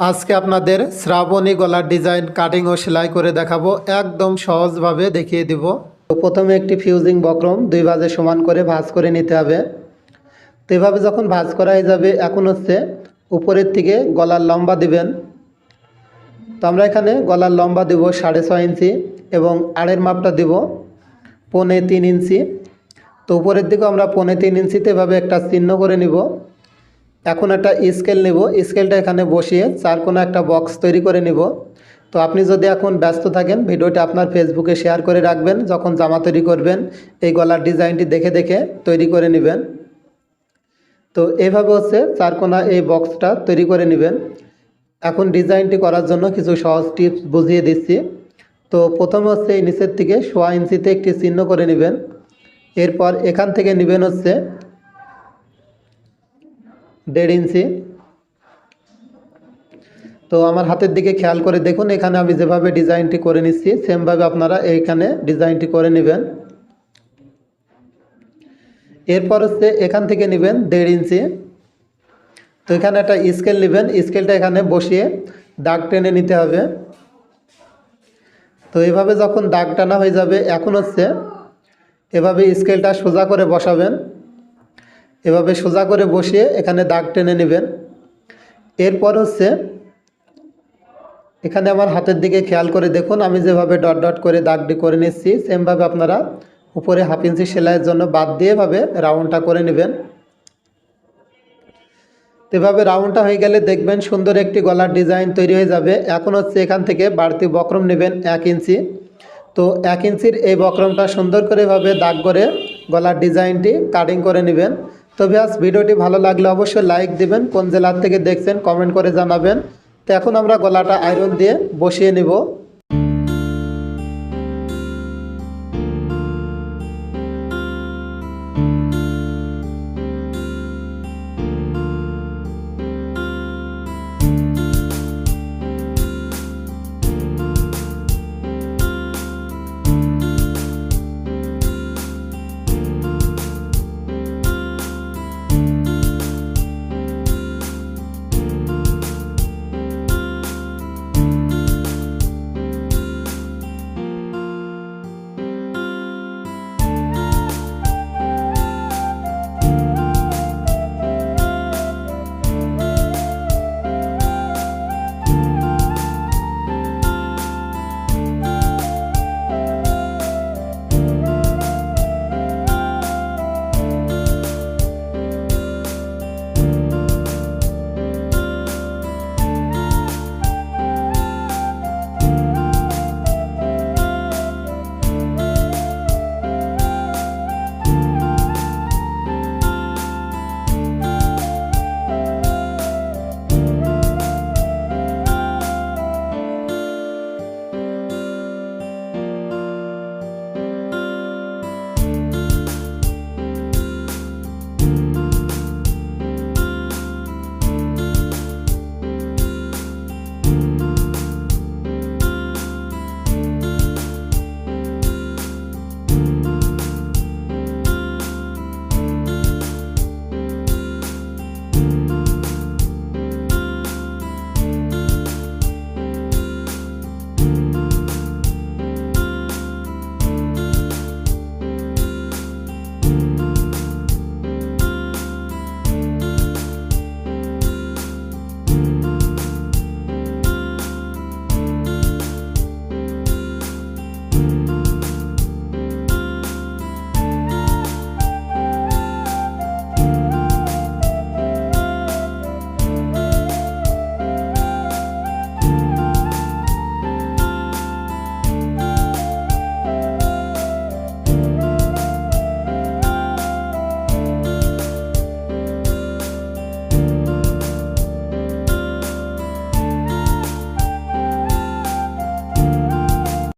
আজকে আপনাদের শ্রাবণী গলার ডিজাইন কাটিং ও সেলাই করে দেখাবো। একদম সহজভাবে দেখিয়ে দিব। প্রথমে একটি ফিউজিং বক্রম, দুই ভাজে সমান করে ভাজ করে নিতে হবে। তো এভাবে যখন ভাঁজ করা হয়ে যাবে, এখন হচ্ছে উপরের থেকে গলার লম্বা দিবেন। তো আমরা এখানে গলার লম্বা দেব সাড়ে ছয় ইঞ্চি এবং আড়ের মাপটা দেব পৌনে তিন ইঞ্চি। তো উপরের দিকে আমরা পৌনে তিন ইঞ্চিতে এভাবে একটা চিহ্ন করে নিব। এখন একটা স্কেল নেব। স্কেলটা এখানে বসিয়ে চার কোনো একটা বক্স তৈরি করে নেব। তো আপনি যদি এখন ব্যস্ত থাকেন, ভিডিওটি আপনার ফেসবুকে শেয়ার করে রাখবেন, যখন জামা তৈরি করবেন, এই গলার ডিজাইনটি দেখে দেখে তৈরি করে নেবেন। তো এভাবে হচ্ছে চারকোনা এই বক্সটা তৈরি করে নেবেন। এখন ডিজাইনটি করার জন্য কিছু সহজ টিপস বুঝিয়ে দিচ্ছি। তো প্রথমে হচ্ছে এই নিচের থেকে সোয়া ইঞ্চিতে একটি চিহ্ন করে নেবেন। এরপর এখান থেকে নেবেন হচ্ছে দেড় ইঞ্চি। তো আমার হাতের দিকে খেয়াল করে দেখুন, এখানে আমি যেভাবে ডিজাইনটি করে নিচ্ছি, সেমভাবে আপনারা এইখানে ডিজাইনটি করে নেবেন। এরপর হচ্ছে এখান থেকে নেবেন দেড় ইঞ্চি। তো এখানে একটা স্কেল নেবেন, স্কেলটা এখানে বসিয়ে দাগ টেনে নিতে হবে। তো এভাবে যখন দাগ টানা হয়ে যাবে, এখন হচ্ছে এভাবে স্কেলটা সোজা করে বসাবেন। এভাবে সোজা করে বসিয়ে এখানে দাগ টেনে নেবেন। এরপর হচ্ছে, এখানে আমার হাতের দিকে খেয়াল করে দেখুন, আমি যেভাবে ডট ডট করে দাগটি করে নিচ্ছি, সেমভাবে আপনারা উপরে হাফ ইঞ্চি সেলাইয়ের জন্য বাদ দিয়ে এভাবে রাউন্ডটা করে নেবেন। এভাবে রাউন্ডটা হয়ে গেলে দেখবেন সুন্দর একটি গলার ডিজাইন তৈরি হয়ে যাবে। এখন হচ্ছে এখান থেকে বাড়তি বক্রম নেবেন এক ইঞ্চি। তো এক ইঞ্চির এই বক্রমটা সুন্দর করে এভাবে দাগ করে গলার ডিজাইনটি কাটিং করে নেবেন। তো ব্যাস, ভিডিওটি ভালো লাগলে অবশ্যই লাইক দিবেন। কোন জেলার থেকে দেখছেন কমেন্ট করে জানাবেন। তো এখন আমরা গলাটা আয়রন দিয়ে বসিয়ে নিব।